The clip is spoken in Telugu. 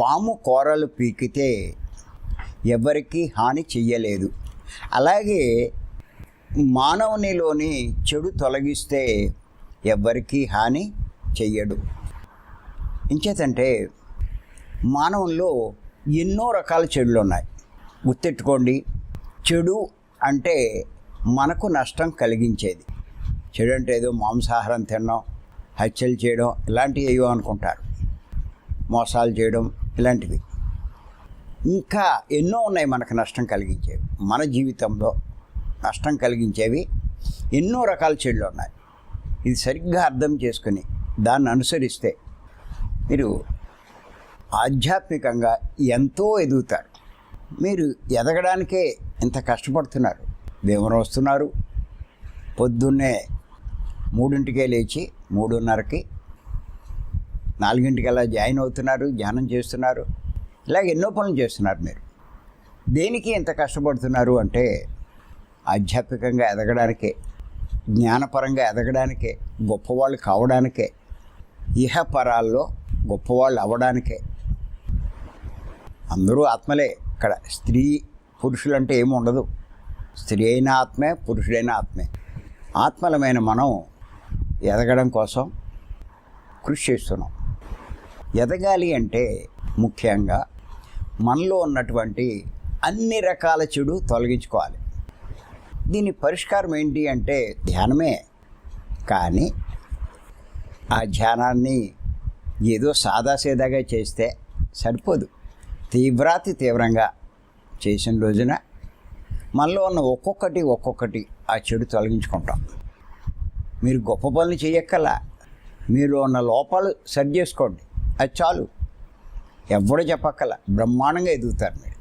పాము కూరలు పీకితే ఎవరికీ హాని చెయ్యలేదు. అలాగే మానవునిలోని చెడు తొలగిస్తే ఎవ్వరికీ హాని చెయ్యడు. ఇంచేతంటే మానవుల్లో ఎన్నో రకాల చెడులు ఉన్నాయి గుర్తెట్టుకోండి చెడు అంటే మనకు నష్టం కలిగించేది. చెడు అంటే ఏదో మాంసాహారం తినడం హత్యలు చేయడం ఇలాంటివి ఏవో అనుకుంటారు. మోసాలు చేయడం ఇలాంటివి. ఇంకా ఎన్నో ఉన్నాయి మనకు నష్టం కలిగించేవి. మన జీవితంలో నష్టం కలిగించేవి ఎన్నో రకాల చెడులు ఉన్నాయి. ఇది సరిగ్గా అర్థం చేసుకుని దాన్ని అనుసరిస్తే మీరు ఆధ్యాత్మికంగా ఎంతో ఎదుగుతారు. మీరు ఎదగడానికే ఇంత కష్టపడుతున్నారు. దేవుని వస్తున్నారు. పొద్దున్నే మూడింటికే లేచి మూడున్నరకి నాలుగింటికి అలా జాయిన్ అవుతున్నారు ధ్యానం చేస్తున్నారు. ఇలాగ ఎన్నో పనులు చేస్తున్నారు మీరు. దేనికి ఎంత కష్టపడుతున్నారు అంటే ఆధ్యాత్మికంగా ఎదగడానికే జ్ఞానపరంగా ఎదగడానికే గొప్పవాళ్ళు కావడానికే ఇహపరాల్లో గొప్పవాళ్ళు అవ్వడానికే. అందరూ ఆత్మలే ఇక్కడ. స్త్రీ పురుషులంటే ఏమి ఉండదు. స్త్రీ అయిన ఆత్మే పురుషుడైన ఆత్మే. ఆత్మలమైన మనం ఎదగడం కోసం కృషి చేస్తున్నాం. ఎదగాలి అంటే ముఖ్యంగా మనలో ఉన్నటువంటి అన్ని రకాల చెడు తొలగించుకోవాలి. దీని పరిష్కారం ఏంటి అంటే ధ్యానమే. కానీ ఆ ధ్యానాన్ని ఏదో సాదాసీదాగా చేస్తే సరిపోదు. తీవ్రాతి తీవ్రంగా చేసిన రోజున మనలో ఉన్న ఒక్కొక్కటి ఒక్కొక్కటి ఆ చెడు తొలగించుకుంటాం. మీరు గొప్ప పనులు చేయక్కల మీరు ఉన్న లోపాలు సరి చేసుకోండి. అది చాలు. ఎవడు చెప్పక్కల. బ్రహ్మాండంగా ఎదుగుతారు మీరు.